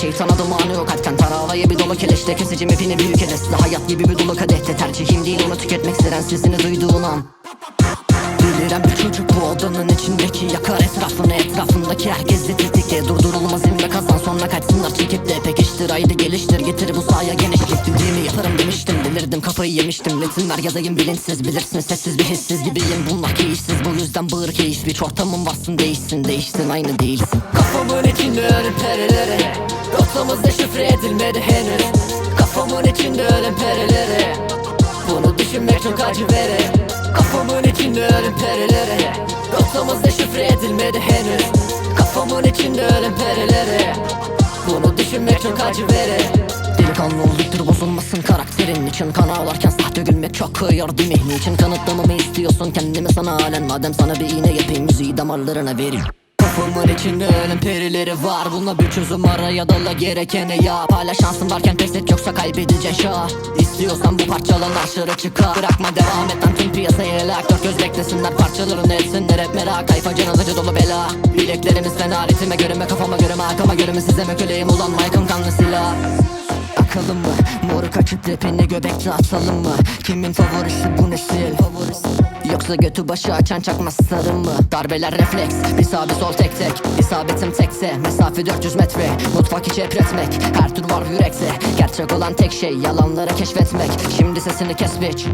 Şeytana dumanı yok. Atken Taravaya bir dolu keleşte Kesicim ipini büyük elesle Hayat gibi bir dolu kadehte Tercihim değil onu tüketmek siren sesini duyduğun an. Deliren bir çocuk bu odanın içindeki Yakar etrafını etrafındaki herkesi tetikle Durdurulmaz inme kazan sonra kaçsınlar çekip de. Pekiştir haydi geliştir getir bu sahaya genişlik Dediğimi yaparım demiştim delirdim kafayı yemiştim. Metinler yazayım bilinçsiz bilirsin sessiz bir hissiz gibiyim. Bunlar keyifsiz bu yüzden bağır keyif. Bir ortamın varsın değişsin değişsin aynı değilsin. Perileri Rotamızda şifre edilmedi henüz. Kafamın içinde ölüm perileri. Bunu düşünmek çok acı verir Kafamın içinde ölüm perileri. Rotamızda şifre edilmedi henüz. Kafamın içinde ölüm perileri. Bunu düşünmek çok acı verir Delikanlı olduktur bozulmasın karakterin için. Kan ağlarken sahte gülmek çok kıyar değil mi? Niçin kanıtlamamı istiyorsun? Kendimi sana halen Madem sana bir iğne yapayım. Müziği damarlarına vereyim Kafamın içinde ölüm perileri var. Buna bir çözüm ara ya dala gerekeni yap. Hala şansın varken et yoksa kaybedeceksin şah. İstiyorsan bu parçalan aşırı çıkar. Bırakma devam et lan tüm piyasayı helak Dört göz beklesinler parçalarını etsinler hep merak. Kayfa cenazeci dolu bela. Bileklerimiz fena ritme göre mi kafama göre mi arkama göre mi size mi köleyim ulan Mike'ın kanlı silah. Akalım mı? Moruk açıp depeni göbekte atalım mı? Kimin favorisi bu nesil? Yoksa götü başı açan çakma sarı mı? Darbeler refleks Bir sağ bir sol tek tek. İsabetim tekse Mesafe 400 metre. Mutfak içi hep Her tür var yürekte Gerçek olan tek şey Yalanları keşfetmek. Şimdi sesini kes bitch